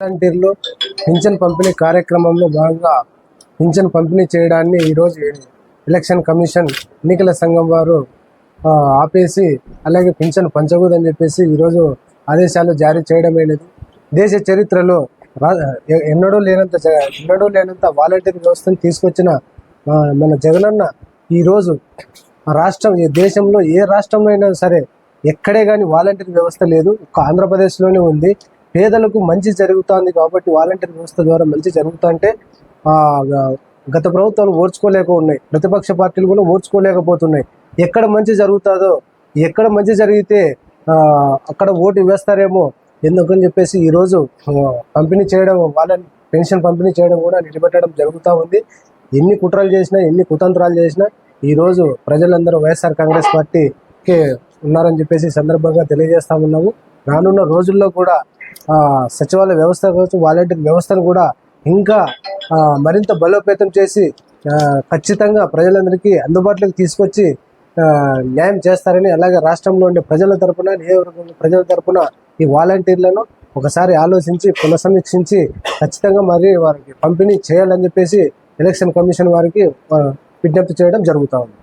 వాలంటీర్లు పింఛన్ పంపిణీ కార్యక్రమంలో భాగంగా పింఛన్ పంపిణీ చేయడాన్ని ఈరోజు ఎలక్షన్ కమిషన్ ఎన్నికల సంఘం వారు ఆపేసి అలాగే పింఛన్ పంచకూడదని చెప్పేసి ఈరోజు ఆదేశాలు జారీ చేయడమైనది దేశ చరిత్రలో ఎన్నడూ లేనంత ఎన్నడూ లేనంత వాలంటీర్ వ్యవస్థను తీసుకొచ్చిన మన జగనన్న ఈరోజు ఆ రాష్ట్రం ఈ దేశంలో ఏ రాష్ట్రంలో అయినా సరే ఎక్కడే కానీ వాలంటీర్ వ్యవస్థ లేదు. ఒక్క ఆంధ్రప్రదేశ్లోనే ఉంది. పేదలకు మంచి జరుగుతుంది కాబట్టి వాలంటీర్ వ్యవస్థ ద్వారా మంచి జరుగుతుంటే గత ప్రభుత్వాలు ఓర్చుకోలేక ఉన్నాయి. ప్రతిపక్ష పార్టీలు కూడా ఓర్చుకోలేకపోతున్నాయి. ఎక్కడ మంచి జరుగుతుందో ఎక్కడ మంచి జరిగితే అక్కడ ఓటు వేస్తారేమో ఎందుకని చెప్పేసి ఈరోజు పంపిణీ చేయడం వాళ్ళని పెన్షన్ పంపిణీ చేయడం కూడా నిలబెట్టడం జరుగుతూ ఉంది. ఎన్ని కుట్రలు చేసినా ఎన్ని కుతంత్రాలు చేసినా ఈరోజు ప్రజలందరూ వైఎస్ఆర్ కాంగ్రెస్ పార్టీకి ఉన్నారని చెప్పేసి సందర్భంగా తెలియజేస్తా ఉన్నాము. రానున్న రోజుల్లో కూడా సచివాలయ వ్యవస్థ కావచ్చు వాలంటీర్ వ్యవస్థను కూడా ఇంకా మరింత బలోపేతం చేసి ఖచ్చితంగా ప్రజలందరికీ అందుబాటులోకి తీసుకొచ్చి న్యాయం చేస్తారని అలాగే రాష్ట్రంలో ఉండే ప్రజల తరపున నియోజకవర్గం ప్రజల తరపున ఈ వాలంటీర్లను ఒకసారి ఆలోచించి పునఃసమీక్షించి ఖచ్చితంగా మరి వారికి పంపిణీ చేయాలని చెప్పేసి ఎలక్షన్ కమిషన్ వారికి విజ్ఞప్తి చేయడం జరుగుతూ ఉంది.